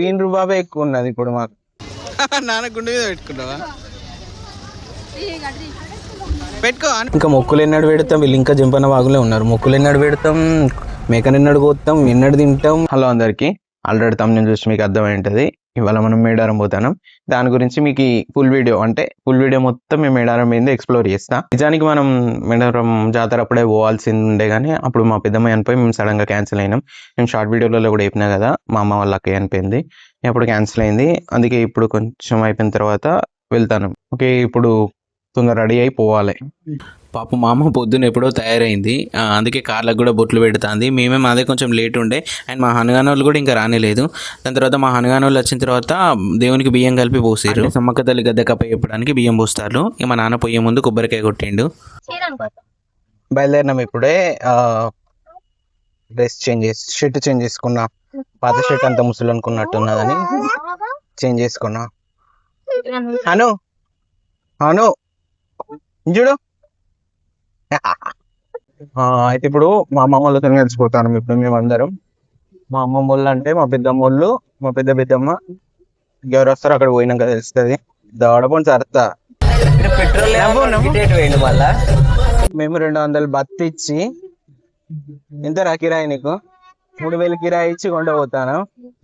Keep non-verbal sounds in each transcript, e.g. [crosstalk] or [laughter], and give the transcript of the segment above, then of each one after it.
Wien రూబాబే ఎక్కువ ఉన్నది ఇప్పుడు మాకు. [laughs] నాన్న గుండె మీద పెట్టుకుంటావా పెట్టుకో. ఇంకా మొక్కులు ఎన్నడు పెడతాం వీళ్ళు ఇంకా జంపన్న వాగులే ఉన్నారు. మొక్కులు ఎన్నడు పెడతాం మేకని ఎన్నడు కోస్తాం ఎన్నడు తింటాం. హలో అందరికి. ఆల్రెడీ తమ్ముని చూసి మీకు అర్థమై ఉంటుంది ఇవాళ మనం మేడారం పోతాం దాని గురించి మీకు ఫుల్ వీడియో అంటే ఫుల్ వీడియో మొత్తం మేము మేడారం మీద ఎక్స్ప్లోర్ చేస్తా. నిజానికి మనం మేడారం జాతర అప్పుడే పోవాల్సింది ఉండే కానీ అప్పుడు మా పెద్దమ్మ అనిపోయి మేము సడన్గా క్యాన్సిల్ అయినాం. మేము షార్ట్ వీడియోలలో కూడా చెప్పినా కదా మా అమ్మ వాళ్ళ అక్కయ్య చనిపోయింది అప్పుడు క్యాన్సిల్ అయింది. అందుకే ఇప్పుడు కొంచెం అయిపోయిన తర్వాత వెళ్తాను. ఓకే ఇప్పుడు తొందర రెడీ అయి పోవాలి. పాప మా అమ్మ పొద్దున ఎప్పుడో తయారైంది. అందుకే కార్లకు కూడా బొట్లు పెడుతుంది. మేమే మాదే కొంచెం లేట్ ఉండే. అండ్ మా హనుగాన వాళ్ళు కూడా ఇంకా రానేలేదు. దాని తర్వాత మా హనుగాన వాళ్ళు వచ్చిన తర్వాత దేవునికి బియ్యం కలిపి పోసారు సమ్మక్క తల్లి గద్దె కప్ప చెప్పడానికి బియ్యం పోస్తారు. ఇక మా నాన్న పొయ్యే ముందు కొబ్బరికాయ కొట్టిండు. బయలుదేరినాం ఇప్పుడే. డ్రెస్ చేంజ్ చేసి షర్ట్ చేంజ్ చేసుకున్నా. పాత షర్ట్ అంతా ముసలు అనుకున్నట్టున్నదని చేంజ్ చేసుకున్నా. అను అను చూడు అయితే ఇప్పుడు మా అమ్మమ్మ వాళ్ళతో కలిసిపోతాను ఇప్పుడు మేము అందరం మా అమ్మమ్మ వాళ్ళు అంటే మా పెద్దమ్మ వాళ్ళు మా పెద్ద పెద్దమ్మ ఎవరు వస్తారో అక్కడ పోయినాక తెలుస్తుంది. దవడపని సరతా మేము రెండు వందలు బత్తి ఇచ్చి ఎంత రా కిరాయి నీకు? మూడు వేలు కిరాయి ఇచ్చి కొండ పోతాను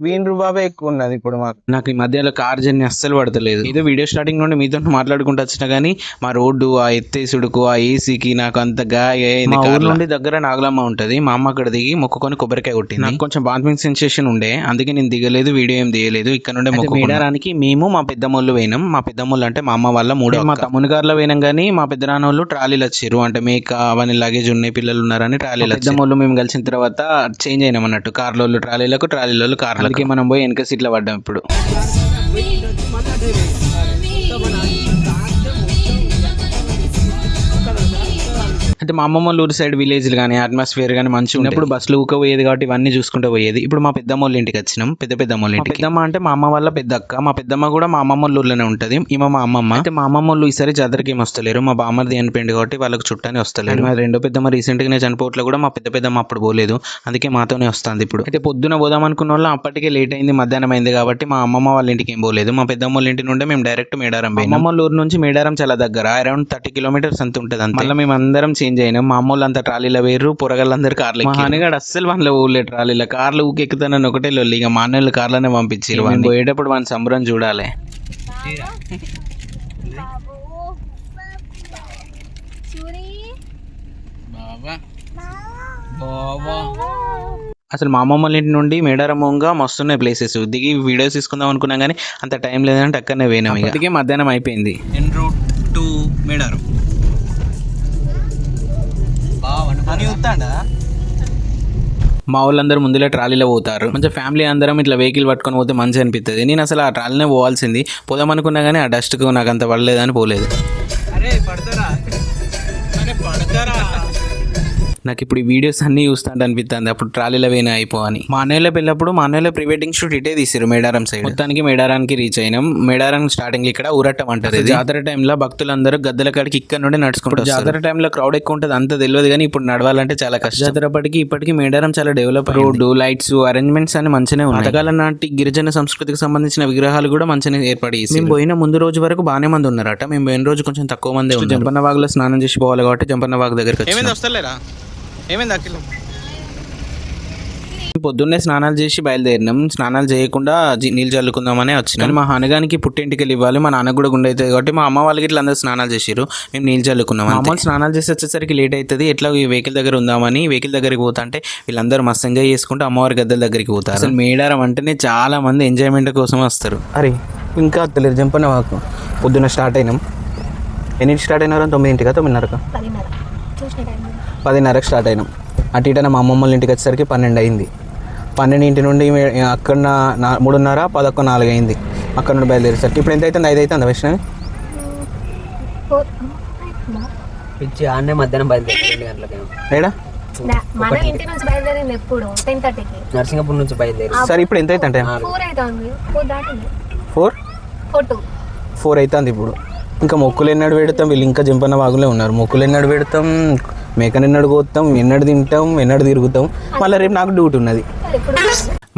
వీన్ రూబాబే ఎక్కువ ఉన్నది ఇప్పుడు మాకు. నాకు ఈ మధ్యలో కార్ జర్నీ అస్సలు పడతలేదు. ఏదో వీడియో స్టార్టింగ్ నుండి మీతో మాట్లాడుకుంటూ వచ్చినా కానీ మా రోడ్డు ఆ ఎత్తేసుడుకు ఆ ఏసీకి నాకు అంత గాయ మా ఊరు నుండి దగ్గర నాగలమ్మ ఉంటది. మా అమ్మ అక్కడ దిగి మొక్కుకొని కొబ్బరికాయ కొట్టింది. నాకు కొంచెం బాత్మింగ్ సెన్సేషన్ ఉండే. అందుకే నేను దిగలేదు వీడియో ఏం తీయలేదు. ఇక్కడ నుండే మొక్కు మేడారానికి మేము మా పెద్దమ్మోళ్ళు పోయినాం. మా పెద్దమ్మోళ్ళు అంటే మా అమ్మ వాళ్ళ మూడో మా తమ్ముని గారిలో పోయినాం కానీ మా పెద్ద నాన్నోళ్ళు ట్రాలీలు వచ్చారు. అంటే మేక అవన్నీ లగేజ్ ఉన్నాయి పిల్లలు ఉన్నారని ట్రాలీలు పెద్దమ్మోళ్ళు మేము కలిసిన తర్వాత చేంజ్ అయినాం. అన్నట్టు కార్లో ట్రాలీలకు ట్రాలీలలో కార్లు అందుకే మనం పోయి వెనక సీట్లో పడ్డాం ఇప్పుడు. అంటే మా అమ్మమ్మ ఊరి సైడ్ విలేజ్లు కానీ అట్మాస్ఫియర్ కానీ మంచిగా ఉన్నప్పుడు బస్సులు ఊక పోయేది కాబట్టి ఇవన్నీ చూసుకుంటూ పోయేది. ఇప్పుడు మా పెద్దమ్మ ఇంటికి వచ్చినాం. పెద్ద పెద్దమ్మ వాళ్ళ ఇంటికి. పెద్దమ్మ అంటే మా అమ్మ వాళ్ళ పెద్ద అక్క మా పెద్దమ్మ కూడా మా అమ్మమ్మ ఊర్లోనే ఉంటుంది. ఈమె మా అమ్మమ్మ. అయితే మా అమ్మమ్మ వాళ్ళు ఈసారి జాతరకి ఏం వస్తలేరు. మా బామ్మది చనిపోయింది కాబట్టి వాళ్ళకి చుట్టానే వస్తలేరు. మా రెండో పెద్దమ్మ రీసెంట్ గానే చనిపోవట్లో కూడా మా పెద్ద పెద్దమ్మ అప్పుడు పోలేదు. అందుకే మాతోనే వస్తుంది ఇప్పుడు. అయితే పొద్దున పోదాం అనుకున్న వాళ్ళు అప్పటికే లేట్ అయింది మధ్యాహ్నం అయింది కాబట్టి మా అమ్మమ్మ వాళ్ళ ఇంటికి ఏం పోలేదు. మా పెద్దమ్మ వాళ్ళ ఇంటి నుండి మేము డైరెక్ట్ మేడారం పోయినాం. అమ్మమ్మ వాళ్ళ ఊరు నుంచి మేడారం చాలా దగ్గర. అరౌండ్ థర్టీ కిలోమీటర్స్ అంత ఉంటుంది అంతే. మళ్ళీ మేము అందరం చేంజ్ అయినాం మా అమ్మ వాళ్ళంతా ట్రాలీలో వేరు పొరగాళ్ళందరూ కార్లు మా హానిగాడు అస్సలు వాళ్ళ ఊళ్ళే ట్రాలీలో. కార్లు ఊకి ఎక్కుతానని ఒకటే లొల్లి ఇక మా అన్నోళ్ళు కార్లనే పంపించారు మనం పోయేటప్పుడు మన సంబరం చూడాలి. బాబా బాబా అసలు మా అమ్మమ్మ వాళ్ళ ఇంటి నుండి మేడారమ్మంగా మస్తున్నాయి ప్లేసెస్. దిగి వీడియోస్ తీసుకుందాం అనుకున్నాం కానీ అంత టైం లేదంటే అక్కడనే పోయినాం ఇక. అందుకే మధ్యాహ్నం అయిపోయింది. ఎన్ రూట్ టు మేడారం చూస్తాడా మా వాళ్ళందరూ ముందులే ట్రాలీలో పోతారు. మంచిగా ఫ్యామిలీ అందరం ఇట్లా వెహికల్ పట్టుకొని పోతే మంచిగా అనిపిస్తుంది నేను అసలు ఆ ట్రాలీనే పోవాల్సింది. పోదాం అనుకున్నా కానీ ఆ డస్ట్కు నాకు అంత పడలేదని పోలేదు. అరే పడతారా? అరే పడతారా? నాకు ఇప్పుడు ఈ వీడియోస్ అన్ని చూస్తుంటే అనిపిస్తుంది అప్పుడు ట్రాలీలో పోయినా అయిపోవని మా అన్నయ్యలో పెళ్ళప్పుడు మా అన్నయ్యలో ప్రీ వెడ్డింగ్ షూట్ ఇటే తీసారు మేడారం సైడ్. మొత్తానికి మేడారానికి రీచ్ అయినాం. మేడారం స్టార్టింగ్ ఇక్కడ ఊరట్టం అంటారు. జాతర టైంలో భక్తులందరూ గద్దెల కాడికి ఇక్కడ నుండి నడుచుకుంటారు జాతర టైంలో క్రౌడ్ ఎక్కువ ఉంటుంది అంత తెలియదు కానీ ఇప్పుడు నడవాలంటే చాలా కష్టం. జాతరప్పటికి ఇప్పటికి మేడారం చాలా డెవలప్ రోడ్డు లైట్స్ అరేంజ్మెంట్స్ అన్ని మంచిగానే ఉన్నాయి. పాతకాలం నాటి గిరిజన సంస్కృతికి సంబంధించిన విగ్రహాలు కూడా మంచిగా ఏర్పాటు చేసి మేము పోయిన ముందు రోజు వరకు బాగానే మంది ఉన్నారట. మేము పోయిన రోజు కొంచెం తక్కువ మంది జంపన్న వాగులో స్నానం చేసి పోవాలి కాబట్టి జంపన్న వాగు దగ్గరికి. ఏమైంది? వస్తలేరా? ఏమైంది అఖిల్? పొద్దున్నే స్నానాలు చేసి బయలుదేరినాం. స్నానాలు చేయకుండా నీళ్ళు చల్లుకుందామని వచ్చినాం. మా హనగానికి పుట్టింటికి ఇవ్వాలి. మా నాన్న కూడా గుండె అవుతుంది కాబట్టి మా అమ్మ వాళ్ళకి ఇట్లా అందరూ స్నానాలు చేసారు మేము నీళ్ళు చల్లుకున్నాం మా అమ్మ స్నానాలు చేసి వచ్చేసరికి లేట్ అవుతుంది. ఎట్లా ఈ వెహికల్ దగ్గర ఉందామని వెహికల్ దగ్గరికి పోతా అంటే వీళ్ళందరూ మస్తు ఎంజాయ్ చేసుకుంటూ అమ్మవారి గద్దెల దగ్గరికి పోతారు. అసలు మేడారం అంటేనే చాలా మంది ఎంజాయ్మెంట్ కోసం వస్తారు. అరే ఇంకా తెలియదు జంపన్న మాకు. పొద్దున్న స్టార్ట్ అయినాం. ఎన్నింటి స్టార్ట్ అయినారు? తొమ్మిదింటికా? తొమ్మిదిన్నరకా? పదిన్నరకు స్టార్ట్ అయినాం. అటు ఇటు మా అమ్మమ్మ వాళ్ళ ఇంటికి వచ్చేసరికి పన్నెండు అయింది. పన్నెండింటి నుండి అక్కడ నా మూడున్నర పదకొండు నాలుగు అయింది. అక్కడ నుండి బయలుదేరేసరికి. ఇప్పుడు ఎంత అవుతుంది ఐదు అవుతుంది వైష్ణవి పిచ్చి ఆడనే మధ్యాహ్నం బయలుదేరి ఏడా? నుంచి నర్సింగపూర్ బయలుదేరి సరే ఇప్పుడు ఎంత అవుతుంది. ఫోర్ ఫోర్ అవుతుంది ఇప్పుడు. ఇంకా మొక్కులు ఎన్నడు పెడతాం వీళ్ళు ఇంకా జంపన్న వాగులే ఉన్నారు. మొక్కులు ఎన్నడు పెడతాం మేకని ఎన్నడు కోస్తాం ఎన్నడు తింటాం ఎన్నడు తిరుగుతాం. మళ్ళీ రేపు నాకు డ్యూటీ ఉన్నది.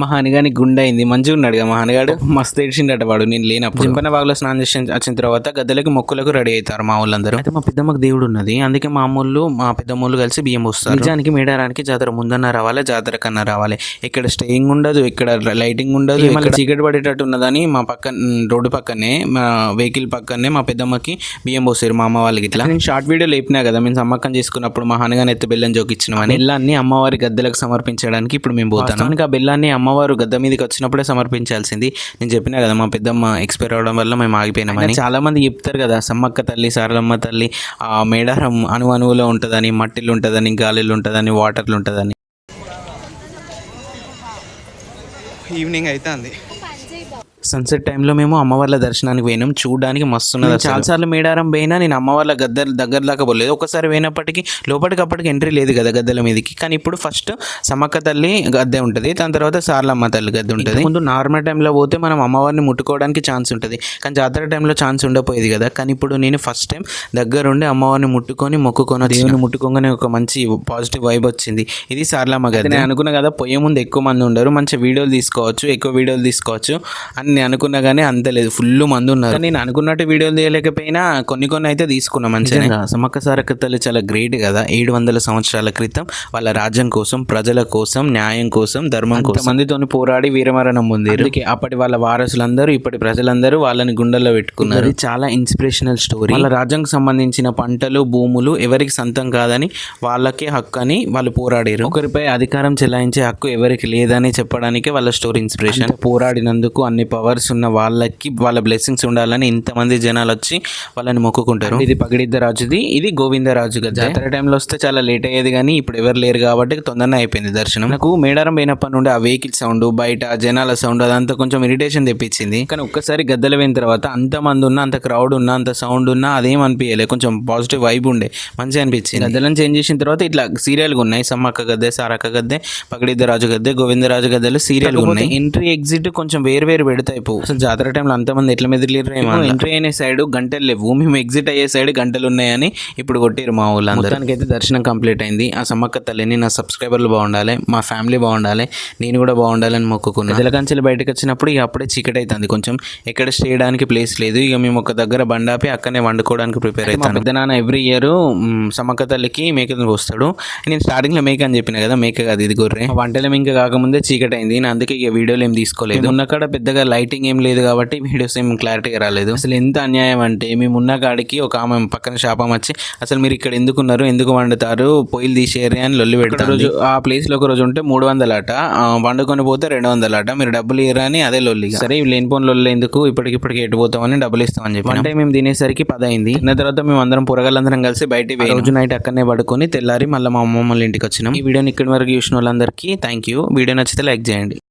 మా హనిగాని గుండె అయింది మంచిగా ఉన్నాడు కదా మా హనిగాడు మస్తు ఏడ్చిండట వాడు నేను లేనప్పుడు. జింపన బాగులో స్నానం చేసి వచ్చిన తర్వాత గద్దెలకి మొక్కులకు రెడీ అవుతారు మా వాళ్ళందరూ అయితే మా పెద్దమ్మకి దేవుడు ఉన్నది. అందుకే మా అమ్మోళ్ళు మా పెద్దమ్మోళ్ళు కలిసి బియ్యం పోస్తారు. నిజానికి మేడారానికి జాతర ముందన్న రావాలి జాతర కన్నా రావాలి. ఇక్కడ స్టేయింగ్ ఉండదు ఇక్కడ లైటింగ్ ఉండదు ఇక్కడ చీకటి పడేటట్టు ఉన్నదని మా పక్కన రోడ్డు పక్కనే మా వెహికల్ పక్కనే మా పెద్దమ్మకి బియ్యం పోసారు మా అమ్మ వాళ్ళకి ఇట్లా. నేను షార్ట్ వీడియో లేపినా కదా మేము సమ్మక్కం చేసుకున్నప్పుడు మా హనగానే ఎత్తి బెల్లం జోకిచ్చినామని. బెల్లాన్ని అమ్మవారి గద్దెలకు సమర్పించడానికి ఇప్పుడు మేము పోతాం ఇంకా బెల్లాన్ని అమ్మవారు గద్దె మీదకి వచ్చినప్పుడే సమర్పించాల్సింది. నేను చెప్పినా కదా మా పెద్దమ్మ ఎక్స్పైర్ అవడం వల్ల మేము ఆగిపోయినామని చాలా మంది చెప్తారు కదా సమ్మక్క తల్లి సారలమ్మ తల్లి ఆ మేడారం అణు అణువులో ఉంటుందని మట్టిలో ఉంటుందని గాలిలో ఉంటుందని వాటర్లు ఉంటుందని. ఈవినింగ్ అవుతుంది సన్సెట్ టైంలో మేము అమ్మవార్ల దర్శనానికి పోయినాం. చూడడానికి మస్తు ఉన్నది చాలాసార్లు మేడారం పోయినా నేను అమ్మవార్ల గద్దెల దగ్గర దాకా పోలేదు. ఒకసారి పోయినప్పటికీ లోపలికప్పటికి ఎంట్రీ లేదు కదా గద్దెల మీదకి. కానీ ఇప్పుడు ఫస్ట్ సమ్మక్క తల్లి గద్దె ఉంటుంది. దాని తర్వాత సార్లమ్మ తల్లి గద్దె ఉంటుంది. ముందు నార్మల్ టైంలో పోతే మనం అమ్మవారిని ముట్టుకోవడానికి ఛాన్స్ ఉంటుంది. కానీ జాతర టైంలో ఛాన్స్ ఉండపోయేది కదా. కానీ ఇప్పుడు నేను ఫస్ట్ టైం దగ్గరుండి అమ్మవారిని ముట్టుకొని మొక్కుకొని దేవుని ముట్టుకోగానే ఒక మంచి పాజిటివ్ వైబ్ వచ్చింది. ఇది సార్లమ్మ గద్దె నేను అనుకున్నా కదా పోయే ముందు ఎక్కువ మంది ఉండరు. మంచి వీడియోలు తీసుకోవచ్చు ఎక్కువ వీడియోలు తీసుకోవచ్చు అని నేను అనుకున్నా కానీ అంత లేదు. ఫుల్ మంది ఉన్నారు. నేను అనుకున్నట్టు వీడియోలు తీయలేకపోయినా కొన్ని కొన్ని అయితే తీసుకున్నా మంచిగా సమ్మక్క సారక్క తల్లి చాలా గ్రేట్ కదా. ఏడు వందల సంవత్సరాల క్రితం వాళ్ళ రాజ్యం కోసం ప్రజల కోసం న్యాయం కోసం ధర్మం కోసం. మందితో పోరాడి వీరమరణం పొందారు. అందుకే అప్పటి వాళ్ళ వారసులందరూ ఇప్పటి ప్రజలందరూ వాళ్ళని గుండెల్లో పెట్టుకున్నారు. చాలా ఇన్స్పిరేషనల్ స్టోరీ వాళ్ళ రాజ్యానికి సంబంధించిన పంటలు భూములు ఎవరికి సొంతం కాదని వాళ్ళకే హక్కు అని వాళ్ళు పోరాడారు. ఒకరిపై అధికారం చెలాయించే హక్కు ఎవరికి లేదని చెప్పడానికి వాళ్ళ స్టోరీ ఇన్స్పిరేషన్ పోరాడినందుకు అన్ని పవర్స్ ఉన్న వాళ్ళకి వాళ్ళ బ్లెస్సింగ్స్ ఉండాలని ఇంతమంది జనాలు వచ్చి వాళ్ళని మొక్కుకుంటారు. ఇది పగిడిద్ద రాజుది ఇది గోవిందరాజు కదా జాతర టైంలో వస్తే చాలా లేట్ అయ్యేది కానీ ఇప్పుడు ఎవరు లేరు కాబట్టి తొందరనే అయిపోయింది దర్శనం. నాకు మేడారం పోయినప్పటి నుండి ఆ వెహికల్ సౌండ్ బయట జనాల సౌండ్ అదంతా కొంచెం ఇరిటేషన్ తెప్పించింది. కానీ ఒక్కసారి గద్దెలు పోయిన తర్వాత అంత మంది ఉన్నా అంత క్రౌడ్ ఉన్నా అంత సౌండ్ ఉన్నా అదేం అనిపించలే కొంచెం పాజిటివ్ వైబ్ ఉండే మంచిగా అనిపించింది. గద్దెలను చేంజ్ చేసిన తర్వాత ఇట్లా సీరియల్గా ఉన్నాయి. సమ్మక్క గద్దె సారక్క గద్దె పగడిద్ద రాజు గద్దె గోవిందరాజు గద్దెలు సీరియల్ ఉన్నాయి. ఎంట్రీ ఎగ్జిట్ కొంచెం వేరు వేరు పెడతాయి పో అసలు జాతర టైంలో అంతమంది ఎట్లా మెదిలేరు ఎంట్రీ అయిన సైడ్ గంటలు లేవు. మేము ఎగ్జిట్ అయ్యే సైడ్ గంటలు ఉన్నాయని ఇప్పుడు కొట్టిరు మా ఊళ్ళో అయితే దర్శనం కంప్లీట్ అయింది. ఆ సమ్మక్క తల్లిని నా సబ్స్క్రైబర్లు బాగుండాలి మా ఫ్యామిలీ బాగుండాలి నేను కూడా బాగుండాలని మొక్కుకున్నాను ప్రజల కంచెలు బయటకు వచ్చినప్పుడు ఇక అప్పుడే చీకటి అవుతుంది కొంచెం ఎక్కడ స్టే చేయడానికి ప్లేస్ లేదు. ఇక మేము ఒక దగ్గర బండాపి అక్కడనే వండుకోవడానికి ప్రిపేర్ అవుతాను పెద్ద నాన్న ఎవ్రీ ఇయర్ సమ్మక్క తల్లికి మేకను పోస్తాడు. నేను స్టార్టింగ్లో మేక అని చెప్పిన కదా మేక కాదు ఇది గొర్రె. వంటలు ఇంకా కాకముందే చీకటి అయింది. అందుకే ఇక వీడియోలు ఏం తీసుకోలేదు. ఉన్న కాడ పెద్దగా లైటింగ్ ఏం లేదు కాబట్టి వీడియోస్ ఏం క్లారిటీగా రాలేదు. అసలు ఎంత అన్యాయం అంటే మేము ఉన్న కాడికి ఒక ఆమె పక్కన శాపం వచ్చి అసలు మీరు ఇక్కడ ఎందుకు ఉన్నారు ఎందుకు వండుతారు? పొయ్యిలు తీసేయరు అని లొల్లి పెడతారు రోజు ఆ ప్లేస్లో ఒక రోజు ఉంటే మూడు వందల అట వండుకొని పోతే రెండు వందల అట మీరు డబ్బులు ఇయ్యరా అని అదే లొల్లి సరే లేని పోని లొల్లి ఎందుకు? ఇప్పటికిప్పటికి ఎటు పోతామని డబ్బులు ఇస్తామని చెప్పి అంటే మేము తినేసరికి పది అయింది తిన్న తర్వాత మేము అందరం పొరగాళ్ళందరం కలిసి బయట రోజు నైట్ అక్కడనే పడుకొని తెల్లారి మళ్ళీ మా అమ్మమ్మ వాళ్ళ ఇంటికి వచ్చినాం. ఈ వీడియోని ఇక్కడి వరకు చూసిన వాళ్ళందరికీ థ్యాంక్ యూ వీడియో నచ్చితే లైక్ చేయండి.